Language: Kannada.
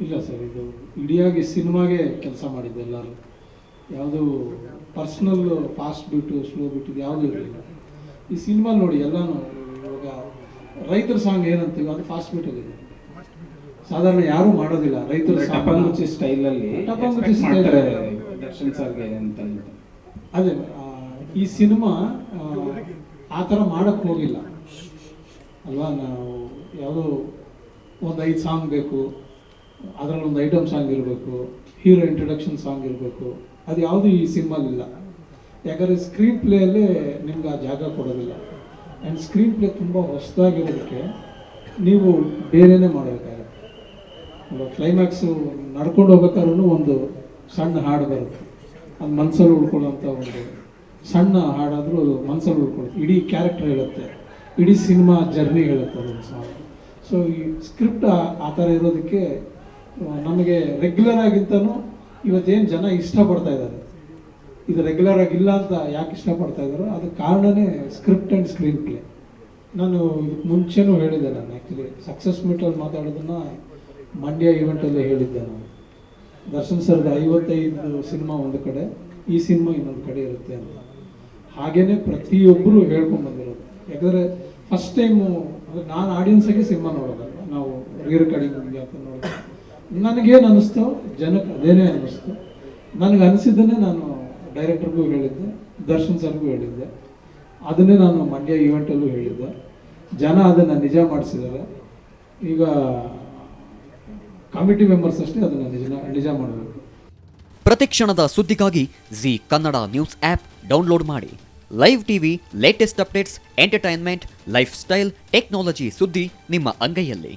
ಇಲ್ಲ ಸರ್ ಇದು ಇಡಿಯಾಗಿ ಸಿನಿಮಾಗೆ ಕೆಲಸ ಮಾಡಿದ್ದೆ ಎಲ್ಲರೂ. ಯಾವುದು ಪರ್ಸ್ನಲ್ ಫಾಸ್ಟ್ ಬಿಟ್ಟು ಸ್ಲೋ ಬಿಟ್ಟು ಯಾವುದೂ ಇರಲಿಲ್ಲ. ಈ ಸಿನಿಮಾ ನೋಡಿ ಎಲ್ಲನೂ ಇವಾಗ ರೈತರ ಸಾಂಗ್ ಏನಂತೀವಿ ಅದು ಫಾಸ್ಟ್ ಬಿಟ್ಟಿದೆ ಸಾಧಾರಣ ಯಾರೂ ಮಾಡೋದಿಲ್ಲ ರೈತರ ಟಪಂಗುಚಿ ಸ್ಟೈಲಲ್ಲಿ ಟಪಂಗುಚಿ ಸ್ಟೈಲ್. ದರ್ಶನ್ ಸರ್ಗೆ ಅಂತ. ಅದೇ ಈ ಸಿನಿಮಾ ಆ, ಆ ಥರ ಮಾಡೋಕ್ಕೆ ಹೋಗಿಲ್ಲ. ಅಲ್ವಾ ನಾವು ಯಾವುದೋ ಒಂದು ಐದು ಸಾಂಗ್ ಬೇಕು. ಅದರಲ್ಲಿ ಒಂದು ಐಟಮ್ ಸಾಂಗ್ ಇರಬೇಕು, ಹೀರೋ ಇಂಟ್ರಡಕ್ಷನ್ ಸಾಂಗ್ ಇರಬೇಕು, ಅದು ಯಾವುದು ಈ ಸಿನಿಮಾಲಿಲ್ಲ ಯಾಕಂದರೆ ಸ್ಕ್ರೀನ್ ಪ್ಲೇಯಲ್ಲೇ ನಿಮ್ಗೆ ಆ ಜಾಗ ಕೊಡೋದಿಲ್ಲ. ಆ್ಯಂಡ್ ಸ್ಕ್ರೀನ್ ಪ್ಲೇ ತುಂಬ ಹೊಸದಾಗಿರೋದಕ್ಕೆ ನೀವು ಬೇರೆಯೇ ಮಾಡಬೇಕಾಗುತ್ತೆ. ಕ್ಲೈಮ್ಯಾಕ್ಸು ನಡ್ಕೊಂಡು ಹೋಗ್ಬೇಕಾದ್ರೂ ಒಂದು ಸಣ್ಣ ಹಾಡು ಬರುತ್ತೆ. ಅದು ಮನಸ್ಸಲ್ಲಿ ಉಳ್ಕೊಳ್ಳೋಂಥ ಒಂದು ಸಣ್ಣ ಹಾಡಾದರೂ ಅದು ಮನಸ್ಸಲ್ಲಿ ಉಳ್ಕೊಳ್ಳುತ್ತೆ. ಇಡೀ ಕ್ಯಾರೆಕ್ಟರ್ ಹೇಳುತ್ತೆ. ಇಡೀ ಸಿನಿಮಾ ಜರ್ನಿ ಹೇಳುತ್ತೆ ಅದೊಂದು ಸಾಂಗ್ ಸೊ ಈ ಸ್ಕ್ರಿಪ್ಟ್ ಆ ಥರ ಇರೋದಕ್ಕೆ ನಮಗೆ ರೆಗ್ಯುಲರ್ ಆಗಿಂತನೂ ಇವತ್ತೇನು ಜನ ಇಷ್ಟಪಡ್ತಾ ಇದ್ದಾರೆ? ಇದು ರೆಗ್ಯುಲರ್ ಆಗಿಲ್ಲ ಅಂತ ಯಾಕೆ ಇಷ್ಟಪಡ್ತಾ ಇದ್ದಾರೋ ಅದಕ್ಕೆ ಕಾರಣನೇ ಸ್ಕ್ರಿಪ್ಟ್ ಆ್ಯಂಡ್ ಸ್ಕ್ರೀನ್ ಪ್ಲೇ ನಾನು ಇದಕ್ಕೆ ಮುಂಚೆನೂ ಹೇಳಿದ್ದೆ ನಾನು ಆ್ಯಕ್ಚುಲಿ ಸಕ್ಸಸ್ ಮೀಟಲ್ಲಿ ಮಾತಾಡೋದನ್ನ ಮಂಡ್ಯ ಈವೆಂಟಲ್ಲೇ ಹೇಳಿದ್ದೆ ನಾನು. ದರ್ಶನ್ ಸರ್ದ ಐವತ್ತೈದು ಸಿನಿಮಾ ಒಂದು ಕಡೆ, ಈ ಸಿನಿಮಾ ಇನ್ನೊಂದು ಕಡೆ ಇರುತ್ತೆ ಅಂತ. ಹಾಗೇ ಪ್ರತಿಯೊಬ್ಬರು ಹೇಳ್ಕೊಂಡು ಬಂದಿರೋದು. ಯಾಕಂದರೆ ಫಸ್ಟ್ ಟೈಮು ಅಂದರೆ ನಾನು ಆಡಿಯನ್ಸಾಗೆ ಸಿನಿಮಾ ನೋಡೋದಲ್ಲ ನಾವು ರೀ ರೆಕಾರ್ಡಿಂಗ್ ಅಂತ ನೋಡೋದು. ನನಗೇನು ಅನ್ನಿಸ್ತು ಜನಕ್ಕೆ ಅದೇನೇ ಅನ್ನಿಸ್ತು? ನನಗೆ ಅನಿಸಿದ್ದನ್ನೇ ನಾನು ಡೈರೆಕ್ಟರ್ಗೂ ಹೇಳಿದ್ದೆ, ದರ್ಶನ್ ಸರ್ಗೂ ಹೇಳಿದ್ದೆ. ಅದನ್ನೇ ನಾನು ಮಂಡ್ಯ ಈವೆಂಟಲ್ಲೂ ಹೇಳಿದ್ದೆ. ಜನ ಅದನ್ನು ನಿಜ ಮಾಡಿಸಿದ್ದಾರೆ. ಈಗ ಕಮಿಟಿ ಮೆಂಬರ್ಸ್ ಅಷ್ಟೇ ಅದನ್ನು ನಿಜ ನಿಜ ಮಾಡಬೇಕು. ಪ್ರತಿಕ್ಷಣದ ಸುದ್ದಿಗಾಗಿ Zee Kannada news app download ಮಾಡಿ. Live TV, latest updates, entertainment, lifestyle, technology ಸುದ್ದಿ ನಿಮ್ಮ ಅಂಗೈಯಲ್ಲಿ.